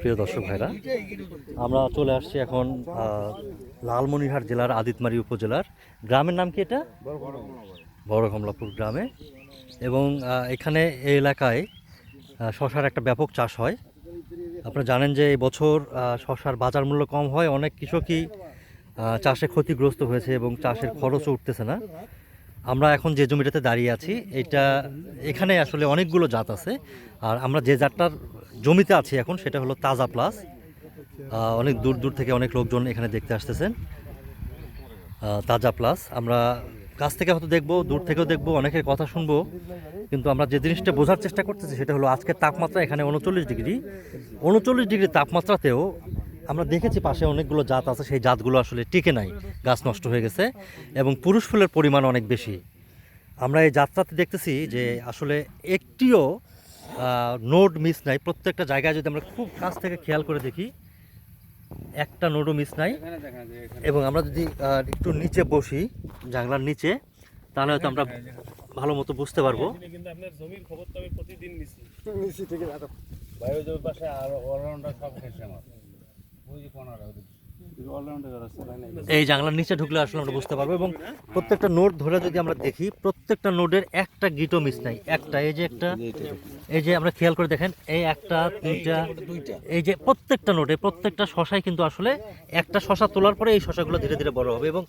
প্রিয় দর্শক ভাইরা আমরা চলে আসছি এখন আহ, লালমনিরহাট জেলার আদিতমারি উপজেলার। গ্রামের নাম কি এটা? বড় কমলাপুর গ্রামে। এবং এখানে এই এলাকায় শশার একটা ব্যাপক চাষ হয়। আপনারা জানেন যে এই বছর শশার বাজার মূল্য কম হয়। অনেক কৃষকই চাষে ক্ষতিগ্রস্ত হয়েছে এবং চাষের খরচও উঠতেছে না। আমরা এখন যে জমিটাতে দাঁড়িয়ে আছি, এটা এখানে আসলে অনেকগুলো জাত আছে। আর আমরা যে জাতটার জমিতে আছি এখন, সেটা হলো তাজা প্লাস। অনেক দূর দূর থেকে অনেক লোকজন এখানে দেখতে আসতেছেন। তাজা প্লাস। আমরা কাছ থেকে হয়তো দেখব, দূর থেকেও দেখব, অনেকের কথা শুনব। কিন্তু আমরা যে জিনিসটা বোঝার চেষ্টা করতেছি, সেটা হলো আজকের তাপমাত্রা এখানে উনচল্লিশ ডিগ্রি। উনচল্লিশ ডিগ্রি তাপমাত্রাতেও আমরা দেখেছি পাশে অনেকগুলো জাত আছে, সেই জাতগুলো আসলে টিকে নাই, গাছ নষ্ট হয়ে গেছে এবং পুরুষ ফুলের পরিমাণ অনেক বেশি। আমরা এই যাত্রাতে দেখতেছি যে আসলে একটিও নোড মিস নাই। প্রত্যেকটা জায়গায় যদি আমরা খুব কাছ থেকে খেয়াল করে দেখি, একটা নোডও মিস নাই। এবং আমরা যদি একটু নিচে বসি, জানলার নিচে, তাহলে হয়তো আমরা ভালো মতো বুঝতে পারব। প্রতিদিন এই জানলার নিচে ঢুকলে আসলে আমরা বুঝতে পারব এবং প্রত্যেকটা নোট ধরে যদি আমরা দেখি, প্রত্যেকটা নোডের একটা গিটও মিস নাই। একটা, এই যে একটা, এই যে আমরা খেয়াল করে দেখেন, এই একটা, দুইটা, এই যে প্রত্যেকটা নোটে প্রত্যেকটা শশাই কিন্তু আসলে একটা শশা তোলার পরে এই শশাগুলো ধীরে ধীরে বড় হবে এবং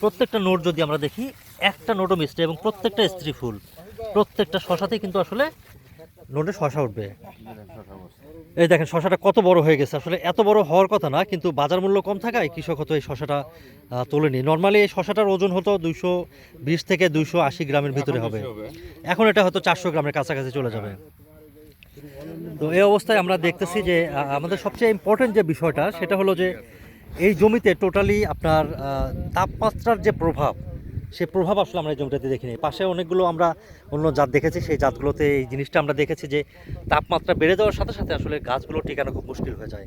প্রত্যেকটা নোট যদি আমরা দেখি, একটা নোটও মিস নেই এবং প্রত্যেকটা স্ত্রী ফুল। প্রত্যেকটা শশাতেই কিন্তু আসলে নোটে শশা উঠবে। এই দেখেন শশাটা কত বড় হয়ে গেছে। আসলে এত বড় হওয়ার কথা না কিন্তু বাজার মূল্য কম থাকায় কৃষক হতো এই শশাটা তোলেনি। নর্মালি এই শশাটার ওজন হতো দুইশো বিশ থেকে দুইশো আশি গ্রামের ভিতরে হবে। এখন এটা হয়তো চারশো গ্রামের কাছাকাছি চলে যাবে। তো এই অবস্থায় আমরা দেখতেছি যে আমাদের সবচেয়ে ইম্পর্টেন্ট যে বিষয়টা সেটা হলো যে এই জমিতে টোটালি আপনার তাপমাত্রার যে প্রভাব সেই প্রভাব আসলে আমরা এই জমিটাতে দেখিনি। পাশে অনেকগুলো আমরা অন্য জাত দেখেছি, সেই জাতগুলোতে এই জিনিসটা আমরা দেখেছি যে তাপমাত্রা বেড়ে যাওয়ার সাথে সাথে আসলে গাছগুলো টিকানো খুব মুশকিল হয়ে যায়।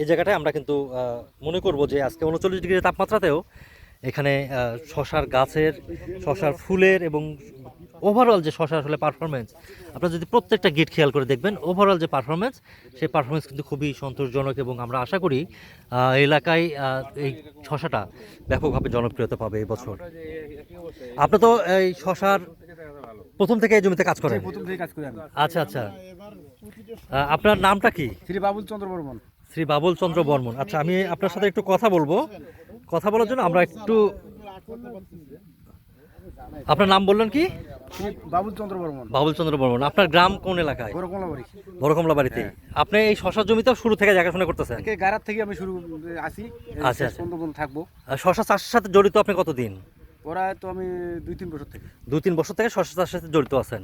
এই জায়গাটায় আমরা কিন্তু মনে করব যে আজকে উনচল্লিশ ডিগ্রি তাপমাত্রাতেও এখানে শশার গাছের শশার ফুলের এবং ওভারঅল যে শশার আসলে পারফরমেন্স আপনারা যদি প্রত্যেকটা গিট খেয়াল করে দেখবেন ওভারঅল যে পারফরমেন্স সেই পারফরমেন্স কিন্তু খুবই সন্তোষজনক এবং আমরা আশা করি এলাকায় এই শশাটা ব্যাপকভাবে জনপ্রিয়তা পাবে এই বছর। আপনি তো এই শশার প্রথম থেকে এই জমিতে কাজ করেন? আচ্ছা আচ্ছা। আপনার নামটা কি? শ্রী বাবুল চন্দ্র বর্মন। শ্রী বাবুল চন্দ্র বর্মন। আচ্ছা আমি আপনার সাথে একটু কথা বলব। কথা বলার জন্য আমরা একটু আপনার নাম বললেন কি? বাবুল চন্দ্র বর্মন। বাবুল চন্দ্র বর্মন। আপনার গ্রাম কোন এলাকায়? বড় কমলা বাড়িতে আপনি এই শশা জমিতেও শুরু থেকে দেখাশোনা করতেছেন? গারাত থেকে আমি শুরু আসি আচ্ছা, আচ্ছা। থাকব। শশা চাষের সাথে জড়িত আপনি কতদিন? ওরা তো আমি দুই তিন বছর থেকে। দুই তিন বছর থেকে শশা চাষের সাথে জড়িত আছেন।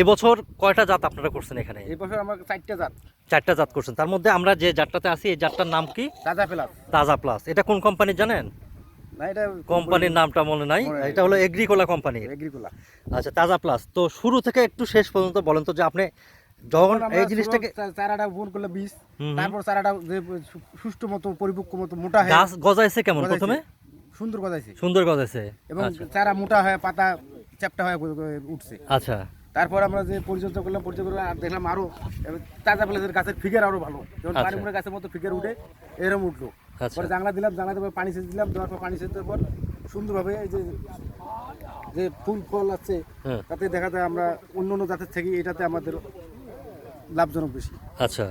এবছর কয়টা জাত আপনারা করছেন এখানে? এই বছর আমার চারটা জাত। চারটা জাত করছেন। তার মধ্যে আমরা যে জাতটাতে আছি এই জাতটার নাম কি? তাজা প্লাস। তাজা প্লাস। এটা কোন কোম্পানির জানেন? না এটা কোম্পানির নামটা মনে নাই। এটা হলো এগ্রিকোলা কোম্পানির। এগ্রিকোলা। আচ্ছা তাজা প্লাস। তো শুরু থেকে একটু শেষ পর্যন্ত বলেন তো যে আপনি যখন এই জিনিসটাকে চারাটা বোন করলে বীজ। তারপর চারাটা যে সুষ্ঠু মতো পরিপক্ক মতো মোটা হয় গাছ গজাইছে কেমন প্রথমে? সুন্দর গজাইছে। সুন্দর গজাইছে। এবং আচ্ছা। চারা মোটা হয় পাতা চ্যাপটা হয়ে উঠছে। আচ্ছা। তারপর আমরা যে পরিচর্যা করলাম পরিচর্যা আর দেখলাম আরও তাজা পেলেদের গাছের ফিগার আরও ভালো। যেমন আচ্ছা। পারিমুড়ের গাছের মতো ফিগার উঠে এরম উঠল। আচ্ছা। তারপরে জাংলা দিলাম জাংলা দেওয়ার পানি সেচ দিলাম দেওয়ার পর পানি সেচ দেওয়ার পর সুন্দরভাবে এই যে যে ফুল ফল আছে হ্যাঁ। তাতে দেখা যায় আমরা অন্য অন্য জাতের থেকে এটাতে আমাদের লাভজনক বেশি। আচ্ছা।